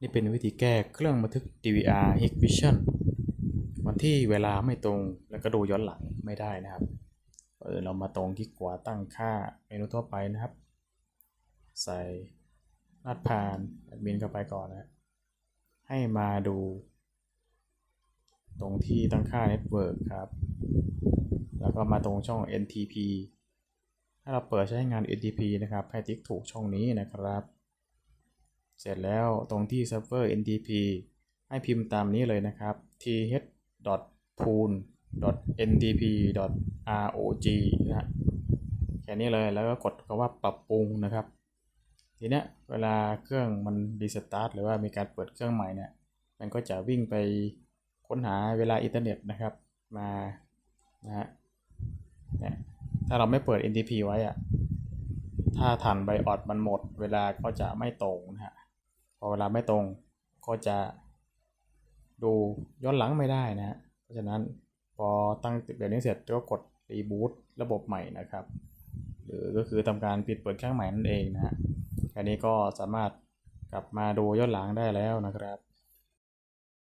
นี่เป็นวิธีแก้เครื่องบันทึก DVR Hikvision วันที่เวลาไม่ตรงแล้วก็ดูย้อนหลังไม่ได้นะครับ เออเรามาตรงที่ขวาตั้งค่าเมนูทั่วไปนะครับ ใส่รหัสผ่านแอดมินเข้าไปก่อนนะให้มาดู ตรงที่ตั้งค่า Network ครับ แล้วก็มาตรงช่อง NTP ถ้าเราเปิดใช้งาน NTP นะครับให้ติ๊กถูกช่องนี้นะครับ เสร็จแล้วตรงที่เซิร์ฟเวอร์ NTP ให้พิมพ์ตามนี้เลยนะครับ th.pool.ntp.rog นะแค่นี้เลยแล้วก็กดคำว่าปรับปรุงนะครับ ทีเนี้ยเวลาเครื่องมันรีสตาร์ทหรือว่ามีการเปิดเครื่องใหม่เนี่ย มันก็จะวิ่งไปค้นหาเวลาอินเทอร์เน็ตนะครับ มานะฮะเนี่ยถ้าเราไม่เปิด NTP ไว้อะถ้าทันไบออดมันหมด เวลาก็จะไม่ตรงนะฮะ พอเวลาไม่ตรงก็จะดูย้อนหลังไม่ได้นะฮะเพราะฉะนั้นพอตั้งแบบนี้เสร็จก็กดรีบูตระบบใหม่นะครับ หรือก็คือทำการปิดเปิดเครื่องใหม่นั่นเองนะฮะแค่นี้ก็สามารถกลับมาดูย้อนหลังได้แล้วนะครับ